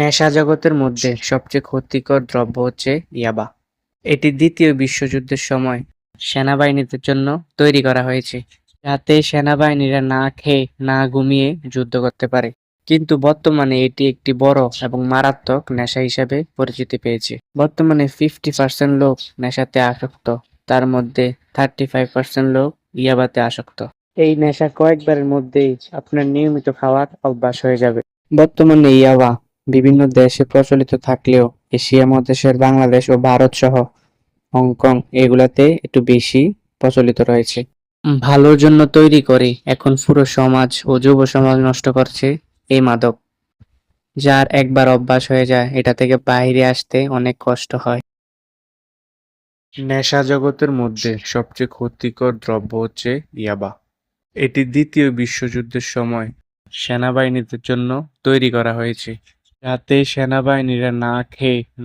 নেশা জগতের মধ্যে সবচেয়ে ক্ষতিকর দ্রব্য হচ্ছে ইয়াবা। এটি দ্বিতীয় বিশ্বযুদ্ধের সময় সেনাবাহিনীদের জন্য তৈরি করা হয়েছে, যাতে সেনাবাহিনীরা না খেয়ে, না ঘুমিয়ে যুদ্ধ করতে পারে। কিন্তু বর্তমানে এটি একটি বড় এবং মারাত্মক নেশা হিসেবে পরিচিতি পেয়েছে। বর্তমানে ফিফটি পার্সেন্ট লোক নেশাতে আসক্ত, তার মধ্যে থার্টি ফাইভ পার্সেন্ট লোক ইয়াবাতে আসক্ত। এই নেশা কয়েকবারের মধ্যেই আপনার নিয়মিত খাওয়ার অভ্যাস হয়ে যাবে। বর্তমানে ইয়াবা বিভিন্ন দেশে প্রচলিত থাকলেও এশিয়া মহাদেশের বাংলাদেশ ও ভারত সহ হংকং এগুলাতে একটু বেশি প্রচলিত রয়েছে। ভালোর জন্য তৈরি করে এখন পুরো সমাজ ও যুব সমাজ নষ্ট করছে এই মাদক। যার একবার অভ্যাস হয়ে যায়, এটা থেকে বাইরে আসতে অনেক কষ্ট হয়। নেশা জগতের মধ্যে সবচেয়ে ক্ষতিকর দ্রব্য হচ্ছে ইয়াবা। এটি দ্বিতীয় বিশ্বযুদ্ধের সময় সেনাবাহিনীদের জন্য তৈরি করা হয়েছে। যাতে সেনাবাহিনীরা না খেয়ে